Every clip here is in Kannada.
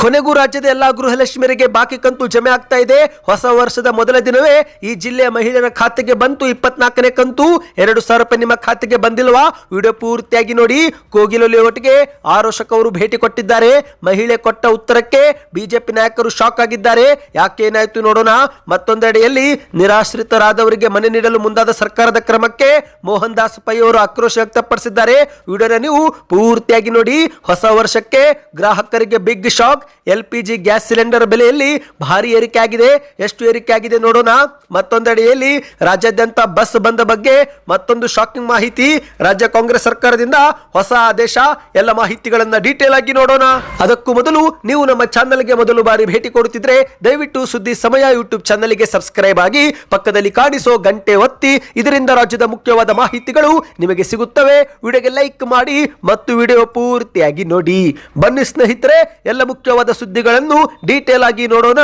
ಕೊನೆಗೂ ರಾಜ್ಯದ ಎಲ್ಲಾ ಗೃಹಲಕ್ಷ್ಮಿಯರಿಗೆ ಬಾಕಿ ಕಂತು ಜಮೆ ಆಗ್ತಾ ಇದೆ. ಹೊಸ ವರ್ಷದ ಮೊದಲ ದಿನವೇ ಈ ಜಿಲ್ಲೆಯ ಮಹಿಳೆಯರ ಖಾತೆಗೆ ಬಂತು ಇಪ್ಪತ್ನಾಲ್ಕನೇ ಕಂತು. ಎರಡು ಸಾವಿರ ರೂಪಾಯಿ ನಿಮ್ಮ ಖಾತೆಗೆ ಬಂದಿಲ್ವಾ? ವಿಡಿಯೋ ಪೂರ್ತಿಯಾಗಿ ನೋಡಿ. ಕೋಗಿಲೊಲಿ ಒಟ್ಟಿಗೆ ಆರೋಷಕ್ ಅವರು ಭೇಟಿ ಕೊಟ್ಟಿದ್ದಾರೆ. ಮಹಿಳೆ ಕೊಟ್ಟ ಉತ್ತರಕ್ಕೆ ಬಿಜೆಪಿ ನಾಯಕರು ಶಾಕ್ ಆಗಿದ್ದಾರೆ. ಯಾಕೆ ಏನಾಯ್ತು ನೋಡೋಣ. ಮತ್ತೊಂದೆಡೆಯಲ್ಲಿ ನಿರಾಶ್ರಿತರಾದವರಿಗೆ ಮನೆ ನೀಡಲು ಮುಂದಾದ ಸರ್ಕಾರದ ಕ್ರಮಕ್ಕೆ ಮೋಹನ್ ದಾಸ್ ಪೈ ಅವರು ಆಕ್ರೋಶ ವ್ಯಕ್ತಪಡಿಸಿದ್ದಾರೆ. ವಿಡಿಯೋನ ನೀವು ಪೂರ್ತಿಯಾಗಿ ನೋಡಿ. ಹೊಸ ವರ್ಷಕ್ಕೆ ಗ್ರಾಹಕರಿಗೆ big shock. L P G gas cylinder ಬೆಲೆಯಲ್ಲಿ ಭಾರಿ ಏರಿಕೆ ಆಗಿದೆ ಎಷ್ಟು ಏರಿಕೆ ಆಗಿದೆ ನೋಡೋಣ. ಮತ್ತೊಂದೆಡೆಯಲ್ಲಿ ರಾಜ್ಯಾದ್ಯಂತ ಬಸ್ ಬಂದ ಬಗ್ಗೆ ಮತ್ತೊಂದು ಶಾಕಿಂಗ್ ಮಾಹಿತಿ. ರಾಜ್ಯ ಕಾಂಗ್ರೆಸ್ ಸರ್ಕಾರದಿಂದ ಹೊಸ ಆದೇಶ. ಎಲ್ಲ ಮಾಹಿತಿಗಳನ್ನ ಡೀಟೇಲ್ ಆಗಿ ನೋಡೋಣ. ಅದಕ್ಕೂ ಮೊದಲು ನೀವು ನಮ್ಮ ಚಾನಲ್ಗೆ ಮೊದಲು ಬಾರಿ ಭೇಟಿ ಕೊಡುತ್ತಿದ್ರೆ ದಯವಿಟ್ಟು ಸುದ್ದಿ ಸಮಯ ಯೂಟ್ಯೂಬ್ ಚಾನಲ್ಗೆ ಸಬ್ಸ್ಕ್ರೈಬ್ ಆಗಿ ಪಕ್ಕದಲ್ಲಿ ಕಾಣಿಸೋ ಗಂಟೆ ಒತ್ತಿ. ಇದರಿಂದ ರಾಜ್ಯದ ಮುಖ್ಯವಾದ ಮಾಹಿತಿಗಳು ನಿಮಗೆ ಸಿಗುತ್ತವೆ. ವಿಡಿಯೋಗೆ ಲೈಕ್ ಮಾಡಿ ಮತ್ತು ವಿಡಿಯೋ ಪೂರ್ತಿಯಾಗಿ ನೋಡಿ. ಬನ್ನಿ ಸ್ನೇಹಿತರೆ, ಎಲ್ಲ ಮುಖ್ಯವಾದ ಸುದ್ದಿಗಳನ್ನು ಡೀಟೇಲ್ ಆಗಿ ನೋಡೋಣ.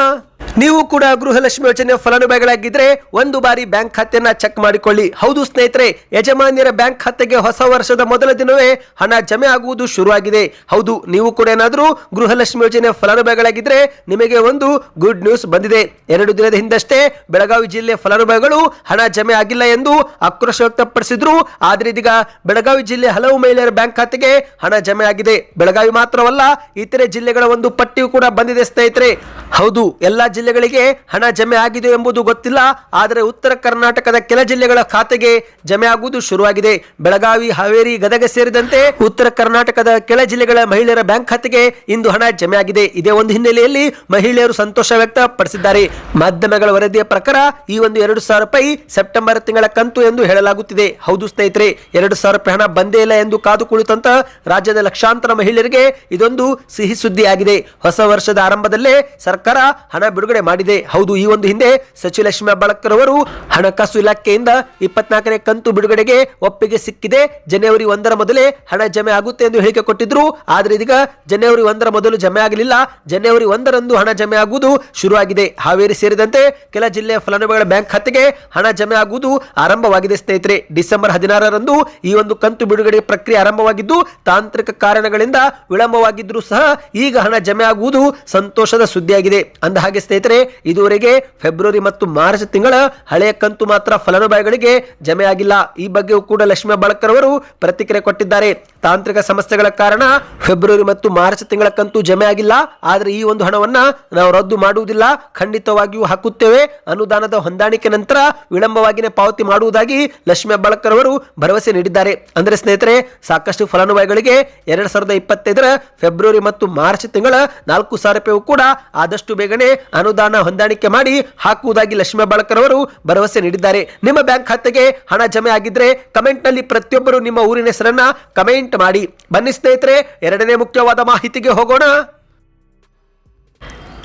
ನೀವು ಕೂಡ ಗೃಹಲಕ್ಷ್ಮಿ ಯೋಜನೆ ಫಲಾನುಭವಿಗಳಾಗಿದ್ರೆ ಒಂದು ಬಾರಿ ಬ್ಯಾಂಕ್ ಖಾತೆಯನ್ನ ಚೆಕ್ ಮಾಡಿಕೊಳ್ಳಿ. ಹೌದು ಸ್ನೇಹಿತರೆ, ಯಜಮಾನ್ಯರ ಬ್ಯಾಂಕ್ ಖಾತೆಗೆ ಹೊಸ ವರ್ಷದ ಮೊದಲ ದಿನವೇ ಹಣ ಜಮೆ ಆಗುವುದು ಶುರುವಾಗಿದೆ. ಹೌದು, ನೀವು ಕೂಡ ಏನಾದರೂ ಗೃಹಲಕ್ಷ್ಮಿ ಯೋಜನೆ ಫಲಾನುಭವಿಗಳಾಗಿದ್ರೆ ನಿಮಗೆ ಒಂದು ಗುಡ್ ನ್ಯೂಸ್ ಬಂದಿದೆ. ಎರಡು ದಿನದ ಹಿಂದಷ್ಟೇ ಬೆಳಗಾವಿ ಜಿಲ್ಲೆ ಫಲಾನುಭವಿಗಳು ಹಣ ಜಮೆ ಆಗಿಲ್ಲ ಎಂದು ಆಕ್ರೋಶ ವ್ಯಕ್ತಪಡಿಸಿದ್ರು. ಆದ್ರೆ ಇದೀಗ ಬೆಳಗಾವಿ ಜಿಲ್ಲೆ ಹಲವು ಮಹಿಳೆಯರ ಬ್ಯಾಂಕ್ ಖಾತೆಗೆ ಹಣ ಜಮೆ ಆಗಿದೆ. ಬೆಳಗಾವಿ ಮಾತ್ರವಲ್ಲ, ಇತರೆ ಜಿಲ್ಲೆಗಳ ಒಂದು ಪಟ್ಟಿಯು ಕೂಡ ಬಂದಿದೆ ಸ್ನೇಹಿತರೆ. ಹೌದು, ಎಲ್ಲಾ ಜಿಲ್ಲೆಗಳಿಗೆ ಹಣ ಜಮೆ ಆಗಿದೆ ಎಂಬುದು ಗೊತ್ತಿಲ್ಲ, ಆದರೆ ಉತ್ತರ ಕರ್ನಾಟಕದ ಕೆಲ ಜಿಲ್ಲೆಗಳ ಖಾತೆಗೆ ಜಮೆ ಆಗುವುದು ಶುರುವಾಗಿದೆ. ಬೆಳಗಾವಿ, ಹಾವೇರಿ ಗದಗ ಸೇರಿದಂತೆ ಉತ್ತರ ಕರ್ನಾಟಕದ ಕೆಲ ಜಿಲ್ಲೆಗಳ ಮಹಿಳೆಯರ ಬ್ಯಾಂಕ್ ಖಾತೆಗೆ ಇಂದು ಹಣ ಜಮೆ ಆಗಿದೆ. ಇದೇ ಒಂದು ಹಿನ್ನೆಲೆಯಲ್ಲಿ ಮಹಿಳೆಯರು ಸಂತೋಷ ವ್ಯಕ್ತಪಡಿಸಿದ್ದಾರೆ. ಮಾಧ್ಯಮಗಳ ವರದಿಯ ಪ್ರಕಾರ ಈ ಒಂದು ಎರಡು ಸಾವಿರ ರೂಪಾಯಿ ಸೆಪ್ಟೆಂಬರ್ ತಿಂಗಳ ಕಂತು ಎಂದು ಹೇಳಲಾಗುತ್ತಿದೆ. ಹೌದು ಸ್ನೇಹಿತರೆ, ಎರಡು ಸಾವಿರ ರೂಪಾಯಿ ಹಣ ಬಂದೇ ಇಲ್ಲ ಎಂದು ಕಾದು ಕುಳಿತಂತ ರಾಜ್ಯದ ಲಕ್ಷಾಂತರ ಮಹಿಳೆಯರಿಗೆ ಇದೊಂದು ಸಿಹಿ ಸುದ್ದಿಯಾಗಿದೆ. ಹೊಸ ವರ್ಷದ ಆರಂಭದಲ್ಲೇ ಸರ್ಕಾರ ಹಣ ಬಿಡುಗಡೆ ಮಾಡಿದೆ. ಹೌದು, ಈ ಒಂದು ಹಿಂದೆ ಸಚಿವ ಲಕ್ಷ್ಮೀ ಅವರು ಹಣಕಾಸು ಇಲಾಖೆಯಿಂದ ಇಪ್ಪತ್ನಾಲ್ಕನೇ ಕಂತು ಬಿಡುಗಡೆಗೆ ಒಪ್ಪಿಗೆ ಸಿಕ್ಕಿದೆ. ಜನವರಿ ಒಂದರ ಮೊದಲೇ ಹಣ ಜಮೆ ಆಗುತ್ತೆ ಎಂದು ಹೇಳಿಕೆ ಕೊಟ್ಟಿದ್ರು. ಆದ್ರೆ ಇದೀಗ ಜನವರಿ ಒಂದರ ಮೊದಲು ಜಮೆ ಆಗಲಿಲ್ಲ. ಜನವರಿ ಒಂದರಂದು ಹಣ ಜಮೆ ಆಗುವುದು ಶುರುವಾಗಿದೆ. ಹಾವೇರಿ ಸೇರಿದಂತೆ ಕೆಲ ಜಿಲ್ಲೆಯ ಫಲಾನುಭವಿಗಳ ಬ್ಯಾಂಕ್ ಖಾತೆಗೆ ಹಣ ಜಮೆ ಆಗುವುದು ಆರಂಭವಾಗಿದೆ ಸ್ನೇಹಿತರೆ. ಡಿಸೆಂಬರ್ ಹದಿನಾರರಂದು ಈ ಒಂದು ಕಂತು ಬಿಡುಗಡೆ ಪ್ರಕ್ರಿಯೆ ಆರಂಭವಾಗಿದ್ದು, ತಾಂತ್ರಿಕ ಕಾರಣಗಳಿಂದ ವಿಳಂಬವಾಗಿದ್ರೂ ಸಹ ಈಗ ಹಣ ಜಮೆ ಆಗುವುದು ಸಂತೋಷದ ಸುದ್ದಿಯಾಗಿದೆ. ಅಂದ ಹಾಗೆ ಸ್ನೇಹಿತರೆ ಇದುವರೆಗೆ ಫೆಬ್ರವರಿ ಮತ್ತು ಮಾರ್ಚ್ ತಿಂಗಳ ಹಳೆಯ ಕಂತು ಮಾತ್ರ ಫಲಾನುಭವಿಗಳಿಗೆ ಜಮೆ ಆಗಿಲ್ಲ ಈ ಬಗ್ಗೆಯೂ ಕೂಡ ಲಕ್ಷ್ಮೀ ಬಾಳಕರ್ ಅವರು ಪ್ರತಿಕ್ರಿಯೆ ಕೊಟ್ಟಿದ್ದಾರೆ. ತಾಂತ್ರಿಕ ಸಮಸ್ಯೆಗಳ ಕಾರಣ ಫೆಬ್ರವರಿ ಮತ್ತು ಮಾರ್ಚ್ ತಿಂಗಳ ಕಂತು ಜಮೆ ಆಗಿಲ್ಲ ಆದರೆ ಈ ಒಂದು ಹಣವನ್ನ ನಾವು ರದ್ದು ಮಾಡುವುದಿಲ್ಲ. ಖಂಡಿತವಾಗಿಯೂ ಹಾಕುತ್ತೇವೆ. ಅನುದಾನದ ಹೊಂದಾಣಿಕೆ ನಂತರ ವಿಳಂಬವಾಗಿನೇ ಪಾವತಿ ಮಾಡುವುದಾಗಿ ಲಕ್ಷ್ಮೀ ಬಾಳಕರ್ ಅವರು ಭರವಸೆ ನೀಡಿದ್ದಾರೆ. ಅಂದ್ರೆ ಸ್ನೇಹಿತರೆ, ಸಾಕಷ್ಟು ಫಲಾನುಭವಿಗಳಿಗೆ ಎರಡ್ ಸಾವಿರದ ಇಪ್ಪತ್ತೈದರ ಫೆಬ್ರವರಿ ಮತ್ತು ಮಾರ್ಚ್ ತಿಂಗಳ ನಾಲ್ಕು ಸಾವಿರ ರೂಪಾಯಿ ಕೂಡ ಆದಷ್ಟು ಬೇಗನೆ ಅನುದಾನ ಹೊಂದಾಣಿಕೆ ಮಾಡಿ ಹಾಕುವುದಾಗಿ ಲಕ್ಷ್ಮೀ ಬಳಕರ್ ಅವರು ಭರವಸೆ ನೀಡಿದ್ದಾರೆ. ನಿಮ್ಮ ಬ್ಯಾಂಕ್ ಖಾತೆಗೆ ಹಣ ಜಮೆ ಆಗಿದ್ರೆ ಕಮೆಂಟ್ನಲ್ಲಿ ಪ್ರತಿಯೊಬ್ಬರು ನಿಮ್ಮ ಊರಿನ ಹೆಸರನ್ನ ಕಮೆಂಟ್ ಮಾಡಿ. ಬನ್ನಿ ಸ್ನೇಹಿತರೆ, ಎರಡನೇ ಮುಖ್ಯವಾದ ಮಾಹಿತಿಗೆ ಹೋಗೋಣ.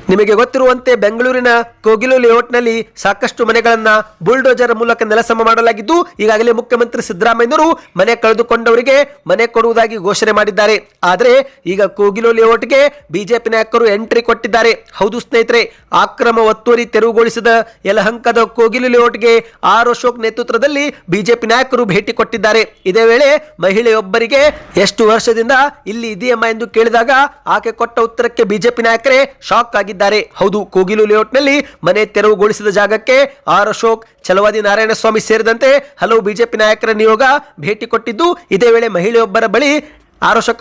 ನಿಮಗೆ ಗೊತ್ತಿರುವಂತೆ ಬೆಂಗಳೂರಿನ ಕೋಗಿಲು ಲೇಔಟ್ನಲ್ಲಿ ಸಾಕಷ್ಟು ಮನೆಗಳನ್ನ ಬುಲ್ಡೋಜರ್ ಮೂಲಕ ನೆಲಸಮ ಮಾಡಲಾಗಿದ್ದು, ಈಗಾಗಲೇ ಮುಖ್ಯಮಂತ್ರಿ ಸಿದ್ದರಾಮಯ್ಯನವರು ಮನೆ ಕಳೆದುಕೊಂಡವರಿಗೆ ಮನೆ ಕೊಡುವುದಾಗಿ ಘೋಷಣೆ ಮಾಡಿದ್ದಾರೆ. ಆದರೆ, ಈಗ ಕೋಗಿಲು ಲೇಔಟ್ಗೆ ಬಿಜೆಪಿ ನಾಯಕರು ಎಂಟ್ರಿ ಕೊಟ್ಟಿದ್ದಾರೆ. ಹೌದು ಸ್ನೇಹಿತರೆ ಆಕ್ರಮ ಒತ್ತುವರಿ ತೆರವುಗೊಳಿಸಿದ ಯಲಹಂಕದ ಕೋಗಿಲು ಲೇಔಟ್ಗೆ ಆರ್ ಅಶೋಕ್ ನೇತೃತ್ವದಲ್ಲಿ ಬಿಜೆಪಿ ನಾಯಕರು ಭೇಟಿ ಕೊಟ್ಟಿದ್ದಾರೆ. ಇದೇ ವೇಳೆ ಮಹಿಳೆಯೊಬ್ಬರಿಗೆ ಎಷ್ಟು ವರ್ಷದಿಂದ ಇಲ್ಲಿ ಇದೆಯಮ್ಮ ಎಂದು ಕೇಳಿದಾಗ ಆಕೆ ಕೊಟ್ಟ ಉತ್ತರಕ್ಕೆ ಬಿಜೆಪಿ ನಾಯಕರೇ ಶಾಕ್ ಆಗಿದ್ದಾರೆ. ಹೌದು, ಕೋಗಿಲು ಲೇಔಟ್ನಲ್ಲಿ ಮನೆ ತೆರವುಗೊಳಿಸಿದ ಜಾಗಕ್ಕೆ ಆರ್ ಅಶೋಕ್, ಛಲವಾದಿ ನಾರಾಯಣಸ್ವಾಮಿ ಸೇರಿದಂತೆ ಹಲವು ಬಿಜೆಪಿ ನಾಯಕರ ನಿಯೋಗ ಭೇಟಿ ಕೊಟ್ಟಿದ್ದು, ಇದೇ ವೇಳೆ ಮಹಿಳೆಯೊಬ್ಬರ ಬಳಿ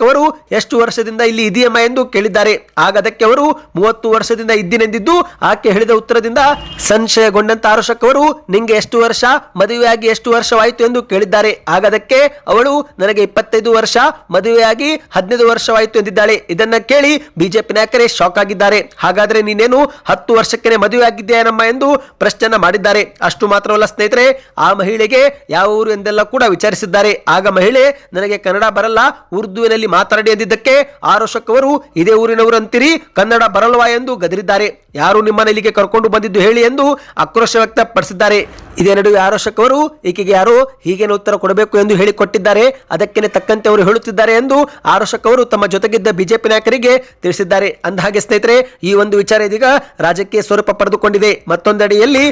ಅವರು ಎಷ್ಟು ವರ್ಷದಿಂದ ಇಲ್ಲಿ ಇದೆಯಮ್ಮ ಎಂದು ಕೇಳಿದ್ದಾರೆ. ಆಗ ಅದಕ್ಕೆ ಅವರು ಮೂವತ್ತು ವರ್ಷದಿಂದ ಇದ್ದೀನೆಂದಿದ್ದು ಆಕೆ ಹೇಳಿದ ಉತ್ತರದಿಂದ ಸಂಶಯಗೊಂಡಂತ ಆರೋಷಕ್ ಅವರು ನಿಂಗೆ ಎಷ್ಟು ವರ್ಷ? ಮದುವೆಯಾಗಿ ಎಷ್ಟು ವರ್ಷವಾಯಿತು? ಎಂದು ಕೇಳಿದ್ದಾರೆ. ಆಗ ಅದಕ್ಕೆ ಅವಳು, ನನಗೆ ಇಪ್ಪತ್ತೈದು ವರ್ಷ, ಮದುವೆಯಾಗಿ ಹದಿನೈದು ವರ್ಷವಾಯಿತು ಎಂದಿದ್ದಾಳೆ. ಇದನ್ನ ಕೇಳಿ ಬಿಜೆಪಿ ನಾಯಕರೇ ಶಾಕ್ ಆಗಿದ್ದಾರೆ. ಹಾಗಾದ್ರೆ ನೀನೇನು ಹತ್ತು ವರ್ಷಕ್ಕೆ ಮದುವೆ ಆಗಿದ್ದೇನಮ್ಮ ಎಂದು ಪ್ರಶ್ನೆಯನ್ನ ಮಾಡಿದ್ದಾರೆ. ಅಷ್ಟು ಮಾತ್ರವಲ್ಲ ಸ್ನೇಹಿತರೆ, ಆ ಮಹಿಳೆಗೆ ಯಾವ ಊರು ಎಂದೆಲ್ಲ ಕೂಡ ವಿಚಾರಿಸಿದ್ದಾರೆ. ಆಗ ಮಹಿಳೆ, ನನಗೆ ಕನ್ನಡ ಬರಲ್ಲ ಉರ್ದುವಿನಲ್ಲಿ ಮಾತಾಡಿ ಎಂದಿದ್ದಕ್ಕೆ ಆರೋಷಕ್ ಅವರು ಇದೇ ಊರಿನವರು ಅಂತೀರಿ ಕನ್ನಡ ಬರಲ್ವಾ ಎಂದು ಗದರಿದ್ದಾರೆ. ಯಾರು ನಿಮ್ಮ ಇಲ್ಲಿಗೆ ಕರ್ಕೊಂಡು ಬಂದಿದ್ದು ಹೇಳಿ ಎಂದು ಆಕ್ರೋಶ ವ್ಯಕ್ತಪಡಿಸಿದ್ದಾರೆ. ಇದೇ ನಡುವೆ ಆರೋಷಕ್ ಅವರು ಈಕೆಗೆ ಯಾರೋ ಹೀಗೇನು ಉತ್ತರ ಕೊಡಬೇಕು ಎಂದು ಹೇಳಿಕೊಟ್ಟಿದ್ದಾರೆ ಅದಕ್ಕೆ ತಕ್ಕಂತೆ ಅವರು ಹೇಳುತ್ತಿದ್ದಾರೆ ಎಂದು ಆರೋಷಕ್ ಅವರು ತಮ್ಮ ಜೊತೆಗಿದ್ದ ಬಿಜೆಪಿ ನಾಯಕರಿಗೆ ತಿಳಿಸಿದ್ದಾರೆ. ಅಂದಹಾಗೆ ಸ್ನೇಹಿತರೆ, ಈ ಒಂದು ವಿಚಾರ ಇದೀಗ ರಾಜಕೀಯ ಸ್ವರೂಪ ಪಡೆದುಕೊಂಡಿದೆ. ಮತ್ತೊಂದೆಡೆಯಲ್ಲಿ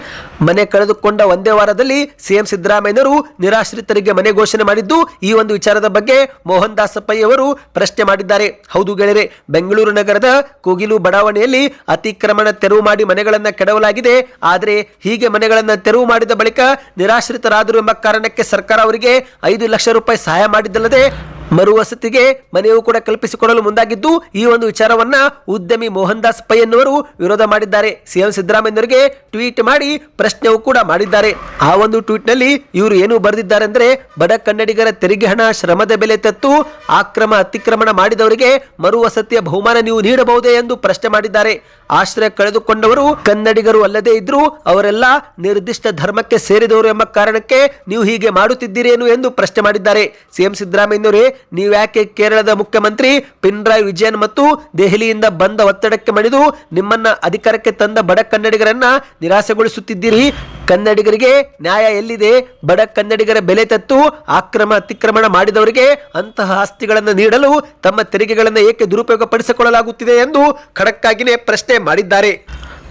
ಮನೆ ಕಳೆದುಕೊಂಡ ಒಂದೇ ವಾರದಲ್ಲಿ ಸಿಎಂ ಸಿದ್ದರಾಮಯ್ಯನವರು ನಿರಾಶ್ರಿತರಿಗೆ ಮನೆ ಘೋಷಣೆ ಮಾಡಿದ್ದು, ಈ ಒಂದು ವಿಚಾರದ ಬಗ್ಗೆ ಮೋಹನ್ ದಾಸ್ ಅವರು ಪ್ರಶ್ನೆ ಮಾಡಿದ್ದಾರೆ. ಹೌದು ಗೆಳೆಯರೆ, ಬೆಂಗಳೂರು ನಗರದ ಕೋಗಿಲು ಬಡಾವಣೆಯಲ್ಲಿ ಅತಿಕ್ರಮಣ ತೆರವು ಮಾಡಿ ಮನೆಗಳನ್ನು ಕೆಡವಲಾಗಿದೆ. ಆದರೆ ಹೀಗೆ ಮನೆಗಳನ್ನು ತೆರವು ಮಾಡಿದ ಬಳಿಕ ನಿರಾಶ್ರಿತರಾದರು ಎಂಬ ಕಾರಣಕ್ಕೆ ಸರ್ಕಾರ ಅವರಿಗೆ ಐದು ಲಕ್ಷ ರೂಪಾಯಿ ಸಹಾಯ ಮಾಡಿದ್ದಲ್ಲದೆ ಮರು ವಸತಿಗೆ ಮನೆಯೂ ಕೂಡ ಕಲ್ಪಿಸಿಕೊಡಲು ಮುಂದಾಗಿದ್ದು, ಈ ಒಂದು ವಿಚಾರವನ್ನ ಉದ್ಯಮಿ ಮೋಹನ್ ದಾಸ್ ಪೈ ಎನ್ನುವರು ವಿರೋಧ ಮಾಡಿದ್ದಾರೆ. ಸಿಎಂ ಸಿದ್ದರಾಮಯ್ಯನವರಿಗೆ ಟ್ವೀಟ್ ಮಾಡಿ ಪ್ರಶ್ನೆಯೂ ಕೂಡ ಮಾಡಿದ್ದಾರೆ. ಆ ಒಂದು ಟ್ವೀಟ್ನಲ್ಲಿ ಇವರು ಏನು ಬರೆದಿದ್ದಾರೆ ಅಂದ್ರೆ, ಬಡ ಕನ್ನಡಿಗರ ತೆರಿಗೆ ಹಣ ಶ್ರಮದ ಬೆಲೆ ತತ್ತು ಆಕ್ರಮ ಅತಿಕ್ರಮಣ ಮಾಡಿದವರಿಗೆ ಮರು ವಸತಿಯ ಬಹುಮಾನ ನೀವು ನೀಡಬಹುದೇ ಎಂದು ಪ್ರಶ್ನೆ ಮಾಡಿದ್ದಾರೆ. ಆಶ್ರಯ ಕಳೆದುಕೊಂಡವರು ಕನ್ನಡಿಗರು ಅಲ್ಲದೆ ಇದ್ರೂ ಅವರೆಲ್ಲ ನಿರ್ದಿಷ್ಟ ಧರ್ಮಕ್ಕೆ ಸೇರಿದವರು ಎಂಬ ಕಾರಣಕ್ಕೆ ನೀವು ಹೀಗೆ ಮಾಡುತ್ತಿದ್ದೀರೇನು ಎಂದು ಪ್ರಶ್ನೆ ಮಾಡಿದ್ದಾರೆ. ಸಿಎಂ ಸಿದ್ದರಾಮಯ್ಯನವರೇ ನೀವು ಯಾಕೆ ಕೇರಳದ ಮುಖ್ಯಮಂತ್ರಿ? ಪಿನ್ರಾಯ್ ವಿಜಯನ್ ಮತ್ತು ದೆಹಲಿಯಿಂದ ಬಂದ ಒತ್ತಡಕ್ಕೆ ಮಣಿದು ನಿಮ್ಮನ್ನ ಅಧಿಕಾರಕ್ಕೆ ತಂದ ಬಡ ಕನ್ನಡಿಗರನ್ನ ನಿರಾಸೆಗೊಳಿಸುತ್ತಿದ್ದೀರಿ. ಕನ್ನಡಿಗರಿಗೆ ನ್ಯಾಯ ಎಲ್ಲಿದೆ? ಬಡ ಕನ್ನಡಿಗರ ಬೆಲೆ ತತ್ತು ಆಕ್ರಮ ಅತಿಕ್ರಮಣ ಮಾಡಿದವರಿಗೆ ಅಂತಹ ಆಸ್ತಿಗಳನ್ನು ನೀಡಲು ತಮ್ಮ ತೆರಿಗೆಗಳನ್ನು ಏಕೆ ದುರುಪಯೋಗ ಪಡಿಸಿಕೊಳ್ಳಲಾಗುತ್ತಿದೆ ಎಂದು ಖಡಕ್ಕಾಗಿನೇ ಪ್ರಶ್ನೆ ಮಾಡಿದ್ದಾರೆ.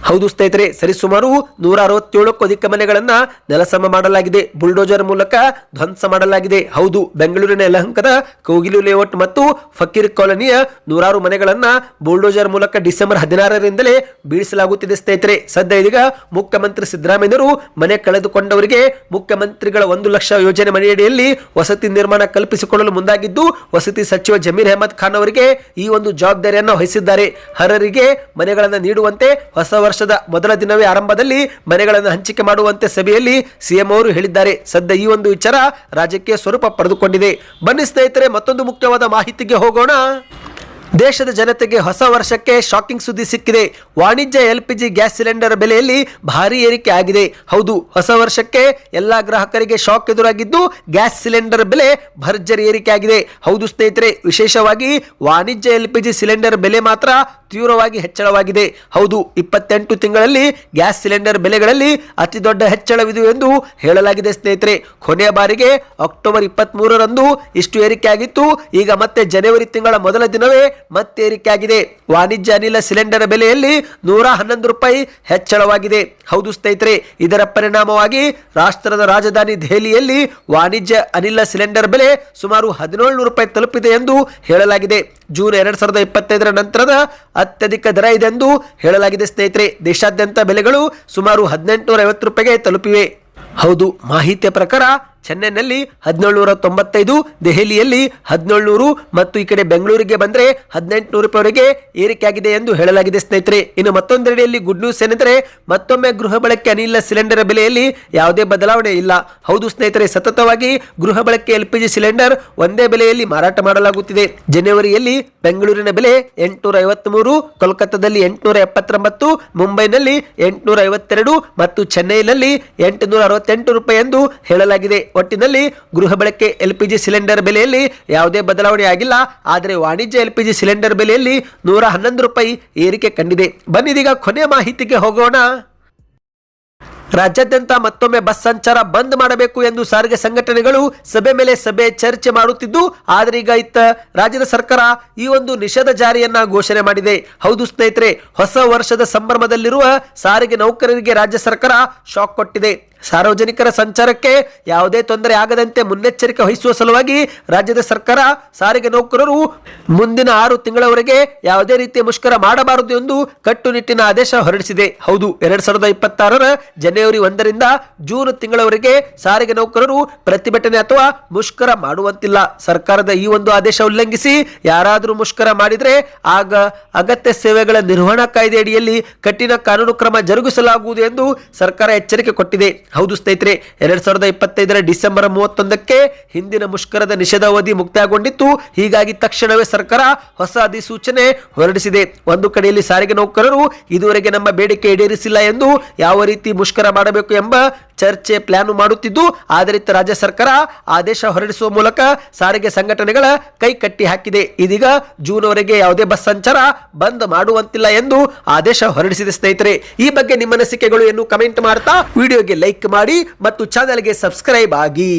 ಹೌದು ಸ್ನೇಹಿತರೆ, ಸರಿಸುಮಾರು ನೂರ ಅರವತ್ತೇಳಕ್ಕೂ ಅಧಿಕ ಮನೆಗಳನ್ನ ನೆಲಸಮ ಮಾಡಲಾಗಿದೆ. ಬುಲ್ಡೋಜರ್ ಮೂಲಕ ಧ್ವಂಸ ಮಾಡಲಾಗಿದೆ. ಹೌದು, ಬೆಂಗಳೂರಿನ ಯಲಹಂಕದ ಕೋಗಿಲು ಲೇಔಟ್ ಮತ್ತು ಫಕೀರ್ ಕಾಲೋನಿಯ ನೂರಾರು ಮನೆಗಳನ್ನ ಬುಲ್ಡೋಜರ್ ಮೂಲಕ ಡಿಸೆಂಬರ್ ಹದಿನಾರರಿಂದಲೇ ಬೀಳಿಸಲಾಗುತ್ತಿದೆ ಸ್ನೇಹಿತರೆ. ಸದ್ಯ ಇದೀಗ ಮುಖ್ಯಮಂತ್ರಿ ಸಿದ್ದರಾಮಯ್ಯರು ಮನೆ ಕಳೆದುಕೊಂಡವರಿಗೆ ಮುಖ್ಯಮಂತ್ರಿಗಳ ಒಂದು ಲಕ್ಷ ಯೋಜನೆ ಮನೆಯಡಿಯಲ್ಲಿ ವಸತಿ ನಿರ್ಮಾಣ ಕಲ್ಪಿಸಿಕೊಳ್ಳಲು ಮುಂದಾಗಿದ್ದು, ವಸತಿ ಸಚಿವ ಜಮೀರ್ ಅಹಮದ್ ಖಾನ್ ಅವರಿಗೆ ಈ ಒಂದು ಜವಾಬ್ದಾರಿಯನ್ನು ವಹಿಸಿದ್ದಾರೆ. ಹರರಿಗೆ ಮನೆಗಳನ್ನು ನೀಡುವಂತೆ ಹೊಸ ವರ್ಷದ ಮೊದಲ ದಿನವೇ ಆರಂಭದಲ್ಲಿ ಮನೆಗಳನ್ನು ಹಂಚಿಕೆ ಮಾಡುವಂತೆ ಸಭೆಯಲ್ಲಿ ಸಿಎಂ ಅವರು ಹೇಳಿದ್ದಾರೆ. ಸದ್ಯ ಈ ಒಂದು ವಿಚಾರ ರಾಜಕೀಯ ಸ್ವರೂಪ ಪಡೆದುಕೊಂಡಿದೆ. ಬನ್ನಿ ಸ್ನೇಹಿತರೆ, ಮತ್ತೊಂದು ಮುಖ್ಯವಾದ ಮಾಹಿತಿಗೆ ಹೋಗೋಣ. ದೇಶದ ಜನತೆಗೆ ಹೊಸ ವರ್ಷಕ್ಕೆ ಶಾಕಿಂಗ್ ಸುದ್ದಿ ಸಿಕ್ಕಿದೆ. ವಾಣಿಜ್ಯ L P G gas cylinder ಬೆಲೆಯಲ್ಲಿ ಭಾರಿ ಏರಿಕೆ ಆಗಿದೆ. ಹೌದು, ಹೊಸ ವರ್ಷಕ್ಕೆ ಎಲ್ಲಾ ಗ್ರಾಹಕರಿಗೆ ಶಾಕ್ ಎದುರಾಗಿದ್ದು ಗ್ಯಾಸ್ ಸಿಲಿಂಡರ್ ಬೆಲೆ ಭರ್ಜರಿ ಏರಿಕೆ ಆಗಿದೆ. ಹೌದು ಸ್ನೇಹಿತರೆ, ವಿಶೇಷವಾಗಿ ವಾಣಿಜ್ಯ ಎಲ್ ಪಿ ಜಿ ಸಿಲಿಂಡರ್ ಬೆಲೆ ಮಾತ್ರ ತೀವ್ರವಾಗಿ ಹೆಚ್ಚಳವಾಗಿದೆ. ಹೌದು, ಇಪ್ಪತ್ತೆಂಟು ತಿಂಗಳಲ್ಲಿ ಗ್ಯಾಸ್ ಸಿಲಿಂಡರ್ ಬೆಲೆಗಳಲ್ಲಿ ಅತಿ ದೊಡ್ಡ ಹೆಚ್ಚಳವಿದು ಎಂದು ಹೇಳಲಾಗಿದೆ ಸ್ನೇಹಿತರೆ. ಕೊನೆಯ ಬಾರಿಗೆ ಅಕ್ಟೋಬರ್ ಇಪ್ಪತ್ತ್ ಮೂರರಂದು ಇಷ್ಟು ಏರಿಕೆ ಆಗಿತ್ತು. ಈಗ ಮತ್ತೆ ಜನವರಿ ತಿಂಗಳ ಮೊದಲ ದಿನವೇ ಮತ್ತೆ ಏರಿಕೆ ಆಗಿದೆ. ವಾಣಿಜ್ಯ ಅನಿಲ ಸಿಲಿಂಡರ್ ಬೆಲೆಯಲ್ಲಿ ನೂರ ಹನ್ನೊಂದು ರೂಪಾಯಿ ಹೆಚ್ಚಳವಾಗಿದೆ. ಹೌದು ಸ್ನೇಹಿತರೆ, ಇದರ ಪರಿಣಾಮವಾಗಿ ರಾಷ್ಟ್ರದ ರಾಜಧಾನಿ ದೆಹಲಿಯಲ್ಲಿ ವಾಣಿಜ್ಯ ಅನಿಲ ಸಿಲಿಂಡರ್ ಬೆಲೆ ಸುಮಾರು ಹದಿನೇಳು ರೂಪಾಯಿ ತಲುಪಿದೆ ಎಂದು ಹೇಳಲಾಗಿದೆ. ಜೂನ್ ಎರಡ್ ಸಾವಿರದ ಇಪ್ಪತ್ತೈದರ ನಂತರದ ಅತ್ಯಧಿಕ ದರ ಇದೆ ಎಂದು ಹೇಳಲಾಗಿದೆ, ಸ್ನೇಹಿತರೆ. ದೇಶಾದ್ಯಂತ ಬೆಲೆಗಳು ಸುಮಾರು ಹದಿನೆಂಟುನೂರ ಐವತ್ತು ರೂಪಾಯಿಗೆ ತಲುಪಿವೆ. ಹೌದು, ಮಾಹಿತಿಯ ಪ್ರಕಾರ ಚೆನ್ನೈನಲ್ಲಿ ಹದಿನೇಳುನೂರ ತೊಂಬತ್ತೈದು, ದೆಹಲಿಯಲ್ಲಿ ಹದಿನೇಳುನೂರು ಮತ್ತು ಈ ಕಡೆ ಬೆಂಗಳೂರಿಗೆ ಬಂದರೆ ಹದಿನೆಂಟುನೂರು ರೂಪಾಯಿವರೆಗೆ ಏರಿಕೆಯಾಗಿದೆ ಎಂದು ಹೇಳಲಾಗಿದೆ ಸ್ನೇಹಿತರೆ. ಇನ್ನು ಮತ್ತೊಂದೆಡೆಯಲ್ಲಿ ಗುಡ್ ನ್ಯೂಸ್ ಏನೆಂದರೆ ಮತ್ತೊಮ್ಮೆ ಗೃಹ ಬಳಕೆ ಅನಿಲ ಸಿಲಿಂಡರ್ ಬೆಲೆಯಲ್ಲಿ ಯಾವುದೇ ಬದಲಾವಣೆ ಇಲ್ಲ. ಹೌದು ಸ್ನೇಹಿತರೆ, ಸತತವಾಗಿ ಗೃಹ ಬಳಕೆ ಎಲ್ ಪಿ ಜಿ ಸಿಲಿಂಡರ್ ಒಂದೇ ಬೆಲೆಯಲ್ಲಿ ಮಾರಾಟ ಮಾಡಲಾಗುತ್ತಿದೆ. ಜನವರಿಯಲ್ಲಿ ಬೆಂಗಳೂರಿನ ಬೆಲೆ ಎಂಟುನೂರ ಐವತ್ಮೂರು ಕೋಲ್ಕತ್ತಾದಲ್ಲಿ ಎಂಟುನೂರ ಎಪ್ಪತ್ತೊಂಬತ್ತು ಮುಂಬೈನಲ್ಲಿ ಎಂಟುನೂರ ಐವತ್ತೆರಡು ಮತ್ತು ಚೆನ್ನೈನಲ್ಲಿ ಎಂಟುನೂರ ಅರವತ್ತೆಂಟು ರೂಪಾಯಿ ಎಂದು ಹೇಳಲಾಗಿದೆ. ಒಟ್ಟಿನಲ್ಲಿ ಗೃಹ ಬಳಕೆ ಎಲ್ ಪಿ ಜಿ ಸಿಲಿಂಡರ್ ಬೆಲೆಯಲ್ಲಿ ಯಾವುದೇ ಬದಲಾವಣೆ ಆಗಿಲ್ಲ ಆದರೆ ವಾಣಿಜ್ಯ ಎಲ್ ಪಿ ಜಿ ಸಿಲಿಂಡರ್ ಬೆಲೆಯಲ್ಲಿ ನೂರ ಹನ್ನೊಂದು ರೂಪಾಯಿ ಏರಿಕೆ ಕಂಡಿದೆ. ಬನ್ನಿದೀಗ ಕೊನೆಯ ಮಾಹಿತಿಗೆ ಹೋಗೋಣ. ರಾಜ್ಯಾದ್ಯಂತ ಮತ್ತೊಮ್ಮೆ ಬಸ್ ಸಂಚಾರ ಬಂದ್ ಮಾಡಬೇಕು ಎಂದು ಸಾರಿಗೆ ಸಂಘಟನೆಗಳು ಸಭೆ ಮೇಲೆ ಸಭೆ ಚರ್ಚೆ ಮಾಡುತ್ತಿದ್ದು, ಆದರೆ ಈಗ ಇತ್ತ ರಾಜ್ಯದ ಸರ್ಕಾರ ಈ ಒಂದು ನಿಷೇಧ ಜಾರಿಯನ್ನ ಘೋಷಣೆ ಮಾಡಿದೆ. ಹೌದು ಸ್ನೇಹಿತರೆ, ಹೊಸ ವರ್ಷದ ಸಂಭ್ರಮದಲ್ಲಿರುವ ಸಾರಿಗೆ ನೌಕರರಿಗೆ ರಾಜ್ಯ ಸರ್ಕಾರ ಶಾಕ್ ಕೊಟ್ಟಿದೆ. ಸಾರ್ವಜನಿಕರ ಸಂಚಾರಕ್ಕೆ ಯಾವುದೇ ತೊಂದರೆ ಆಗದಂತೆ ಮುನ್ನೆಚ್ಚರಿಕೆ ವಹಿಸುವ ಸಲುವಾಗಿ ರಾಜ್ಯದ ಸರ್ಕಾರ ಸಾರಿಗೆ ನೌಕರರು ಮುಂದಿನ ಆರು ತಿಂಗಳವರೆಗೆ ಯಾವುದೇ ರೀತಿಯ ಮುಷ್ಕರ ಮಾಡಬಾರದು ಎಂದು ಕಟ್ಟುನಿಟ್ಟಿನ ಆದೇಶ ಹೊರಡಿಸಿದೆ. ಹೌದು, ಎರಡ್ ಸಾವಿರದ ಇಪ್ಪತ್ತಾರರ ಜನವರಿ ಒಂದರಿಂದ ಜೂನ್ ತಿಂಗಳವರೆಗೆ ಸಾರಿಗೆ ನೌಕರರು ಪ್ರತಿಭಟನೆ ಅಥವಾ ಮುಷ್ಕರ ಮಾಡುವಂತಿಲ್ಲ. ಸರ್ಕಾರದ ಈ ಒಂದು ಆದೇಶ ಉಲ್ಲಂಘಿಸಿ ಯಾರಾದರೂ ಮುಷ್ಕರ ಮಾಡಿದರೆ ಆಗ ಅಗತ್ಯ ಸೇವೆಗಳ ನಿರ್ವಹಣಾ ಕಾಯ್ದೆಯಡಿಯಲ್ಲಿ ಕಠಿಣ ಕಾನೂನು ಕ್ರಮ ಜರುಗಿಸಲಾಗುವುದು ಎಂದು ಸರ್ಕಾರ ಎಚ್ಚರಿಕೆ ಕೊಟ್ಟಿದೆ. ಹೌದು ಸ್ನೇಹಿತರೆ, ಎರಡ್ ಸಾವಿರದ ಇಪ್ಪತ್ತೈದರ ಡಿಸೆಂಬರ್ ಮೂವತ್ತೊಂದಕ್ಕೆ ಹಿಂದಿನ ಮುಷ್ಕರದ ನಿಷೇಧಾವಧಿ ಮುಕ್ತಾಯಗೊಂಡಿತ್ತು. ಹೀಗಾಗಿ ತಕ್ಷಣವೇ ಸರ್ಕಾರ ಹೊಸ ಅಧಿಸೂಚನೆ ಹೊರಡಿಸಿದೆ. ಒಂದು ಕಡೆಯಲ್ಲಿ ಸಾರಿಗೆ ನೌಕರರು ಇದುವರೆಗೆ ನಮ್ಮ ಬೇಡಿಕೆ ಈಡೇರಿಸಿಲ್ಲ ಎಂದು ಯಾವ ರೀತಿ ಮುಷ್ಕರ ಮಾಡಬೇಕು ಎಂಬ ಚರ್ಚೆ ಪ್ಲಾನ್ ಮಾಡುತ್ತಿದ್ದು ಆದರಿತ ರಾಜ್ಯ ಸರ್ಕಾರ ಆದೇಶ ಹೊರಡಿಸುವ ಮೂಲಕ ಸಾರಿಗೆ ಸಂಘಟನೆಗಳ ಕೈ ಕಟ್ಟಿ ಹಾಕಿದೆ. ಇದೀಗ ಜೂನ್ವರೆಗೆ ಯಾವುದೇ ಬಸ್ ಸಂಚಾರ ಬಂದ್ ಮಾಡುವಂತಿಲ್ಲ ಎಂದು ಆದೇಶ ಹೊರಡಿಸಿದೆ ಸ್ನೇಹಿತರೆ. ಈ ಬಗ್ಗೆ ನಿಮ್ಮ ಅನಿಸಿಕೆಗಳು ಏನು? ಕಮೆಂಟ್ ಮಾಡ್ತಾ, ವಿಡಿಯೋಗೆ ಲೈಕ್ ಮಾಡಿ ಮತ್ತು ಚಾನೆಲ್ಗೆ ಸಬ್ಸ್ಕ್ರೈಬ್ ಆಗಿ.